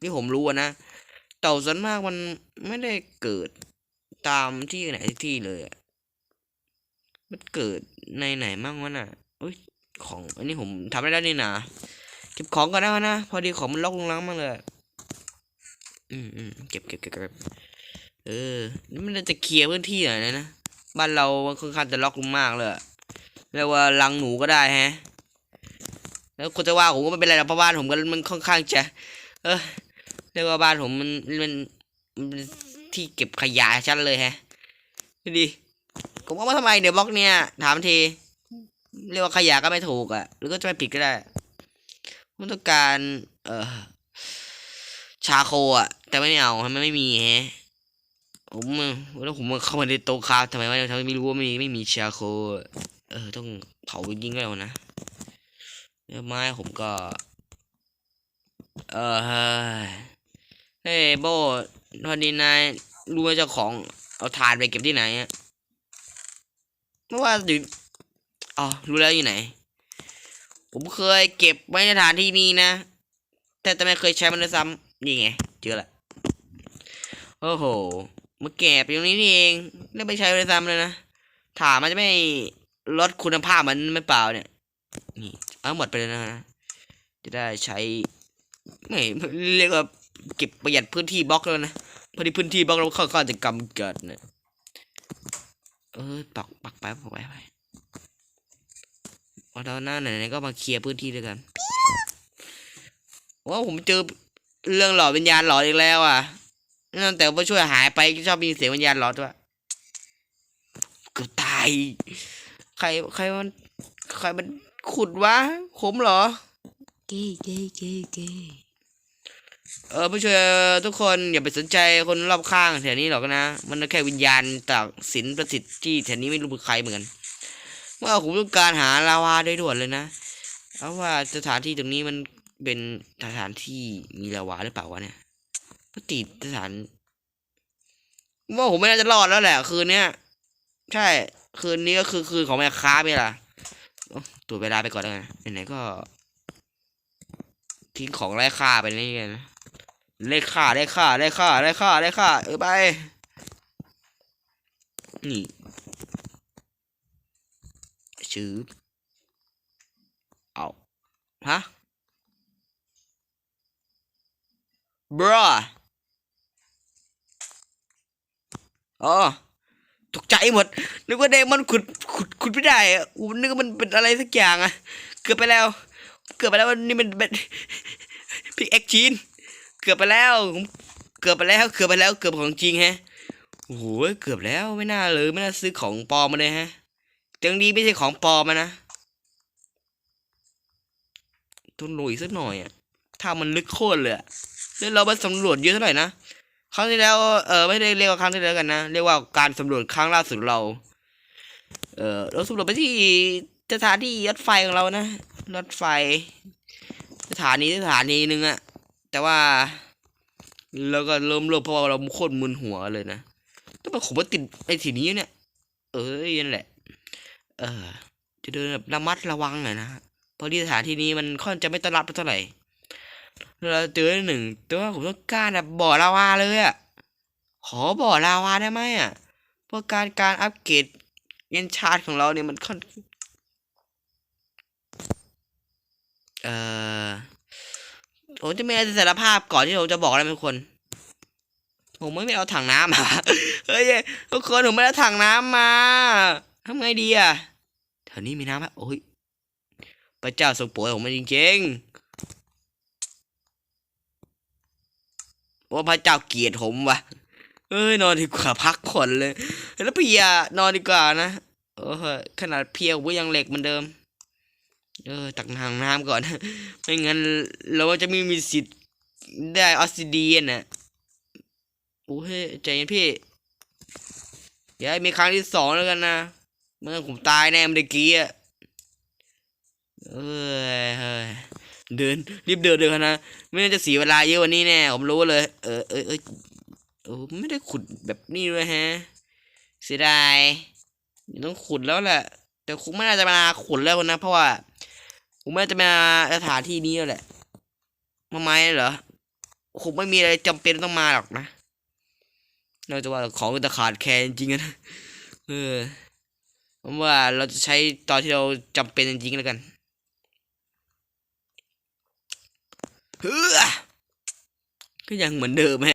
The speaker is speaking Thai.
ที่ผมรู้นะ เต่าส่วนมากมันไม่ได้เกิดตามที่ไหนที่เลยมันเกิดในไหนมั่งวะน่ะอุ้ยของอันนี้ผมทำได้แล้วนี่นะเก็บของก่อนนะนะ พอดีของมันล็อกลงล้างมากเลยอืมอืมเก็บเก็บเก็บเก็บเออนี่มันจะเคลียร์พื้นที่หน่อยนะนะบ้านเราค่อนข้างจะล็อกลงมากเลยเรียกว่ารังหนูก็ได้ฮะ แล้วคนจะว่าผมก็ไม่เป็นไรหรอกเพราะบ้านผมก็มันค่อนข้างจะ เออ เรียกว่าบ้านผมมันมันมันที่เก็บขยะชั้นเลยแฮะดูดิผมว่าทำไมเดี๋ยวบล็อกเนี่ย ถามที เรียกว่าขยะก็ไม่ถูกอะ่ะ หรือก็จะไม่ผิดก็ได้ผมต้องการ เออชาโคอะ แต่ไม่เอามันไม่มีแฮะผมแล้วผมเข้ามาในโต๊ะคาทำไมวะทำไมไม่รู้ว่าไม่มีไม่มีชาโค เออ ต้องเผาจริงๆก็แล้วนะแล้วไม้ผมก็ เออ เฮ้ยเฮ้ยโบพอดีนายรู้ว่าเจ้าของเอาถ่านไปเก็บที่ไหนอะเมื่อว่าอยู่อ๋อรู้แล้วอยู่ไหน ผมเคยเก็บไว้ในฐานที่นี้นะ แต่แต่ไม่เคยใช้มันเลยซ้ำนี่ไงเจอละโอ้โหมาแก็บอยู่ตรงนี้นี่เองแล้วไม่ใช้เลยซ้ำเลยนะถามมันจะไม่ลดคุณภาพมันไม่เปล่าเนี่ยนี่เอาหมดไปเลยนะ จะได้ใช้ไม่เรียกว่า เก็บประหยัดพื้นที่บล็อกแล้วนะพอดีพื้นที่บล็อกเราค่อนข้างจะกำเกิดเนะเออปักปักไปปักไปไปเอาตอนหน้าไหนๆก็มาเคลียร์พื้นที่ด้วยกันว่าผมเจอเรื่องหลอดวิญญาณหลอนอีกแล้วอะนั่นแต่ว่าช่วยหายไปชอบมีเสียงวิญญาณหลอนด้วยกือบตายใครใครมันใครมันขุดวะผมเหรอ เก้เก้เก้เก้ เออผู้ช่วยทุกคนอย่าไปสนใจคนรอบข้างแถวนี้หรอกนะ มันแค่วิญญาณจากศิลประสิทธิ์ที่แถวนี้ไม่รู้เป็นใครเหมือนกันเมื่อผมต้องการหาลาวาโดยด่วนเลยนะเพราะว่าสถานที่ตรงนี้มันเป็นสถานที่มีลาวาหรือเปล่าวะเนี่ยปกติสถานว่าผมไม่น่าจะรอดแล้วแหละคืนเนี้ยใช่ คืนนี้ก็คือคืนของแม่ค้าไปล่ะตัวเวลาไปก่อนแล้วกันไหนๆก็ทิ้งของไร้ค่าไปนี่กันนะ ไร้ค่าไร้ค่าไร้ค่าไร้ค่าไร้ค่าเออไป นี่ชื่อเอาฮะบรออ๋อตกใจหมด นึกว่าเดมอนขุดขุดขุดไม่ได้อูนึกว่ามันเป็นอะไรสักอย่างอะเกือบไปแล้ว เกือบไปแล้วนี่มันเป็นพิกแอคชีน เกือบไปแล้วผมเกือบไปแล้ว เกือบไปแล้ว เกือบของจริงฮะ โอ้โห เกือบแล้วไม่น่าเลยไม่น่าซื้อของปลอมมาเลยฮะจังดีไม่ใช่ของปลอมนะต้องลุยสักหน่อยอะถ้ามันลึกโคตรเลยแล้วเราไปสำรวจเยอะเท่าไหร่นะ ครั้งที่แล้ว เออไม่ได้เรียกว่าครั้งที่แล้วกันนะ เรียกว่าการสำรวจครั้งล่าสุดเรา เออเราสำรวจไปที่สถานที่รถไฟของเรานะ รถไฟ สถานีสถานีหนึ่งอะ แต่ว่าเราก็เริ่มเริ่มเพราะว่าเราโคตรมึนหัวเลยนะแต่ว่าผมว่าติดไอ้ทีนี้เนี่ย เออนั่นแหละ เออ จะเดินแบบระมัดระวังหน่อยนะเพราะที่สถานที่นี้มันค่อนจะไม่ต้อนรับเท่าไหร่เราเจอหนึ่งต่ว่าผมต้องการแบบบ่อลาวาเลยอะขอบ่อลาวาได้ไหมอะเพราะการการอัปเกรดเงินชาร์จของเราเนี่ยมันค่อนเอ่อ ผมจะไม่เอาสารภาพก่อนที่ผมจะบอกอะไรทุกคน ผมไม่เอาถังน้ำมาเฮ้ยทุกคนผมไม่ได้ถังน้ำมาทำไงดีอะแถวนี้มีน้ำไหมโอ้ยพระเจ้าทรงโปรดผมมาจริงๆว่าพระเจ้าเกลียดผมวะเอ้ยนอนดีกว่าพักผ่อนเลย แล้วพี่ยานอนดีกว่านะเออขนาดเพียวผมยังเหล็กเหมือนเดิม เออตักน้ำน้ำก่อน ไม่งั้นเราจะไม่มีสิทธิ์ได้ออสซิเดียนนะโอ้ยใจเย็นพี่อย่าให้มีครั้งที่สองแล้วกันนะเมื่อผมตายแน่เมื่อกี้อะเอ้ยเฮ้ยเดินรีบเดินเดินนะไม่งั้นจะเสียเวลาเยอะวันนี้แน่ผมรู้เลย เออเออเออเออไม่ได้ขุดแบบนี้เลยฮะ เสียดายต้องขุดแล้วแหละแต่คงไม่น่าจะมาขุดแล้วนะเพราะว่า ผมไม่จะมาสถานที่นี้แล้วแหละมาไมเหรอคงไม่มีอะไรจำเป็นต้องมาหรอกนะนอกจากว่าของจะขาดแคลนจริงๆนะเออผมว่าเราจะใช้ตอนที่เราจำเป็นจริงๆแล้วกันเฮ้อก็ยังเหมือนเดิมฮะ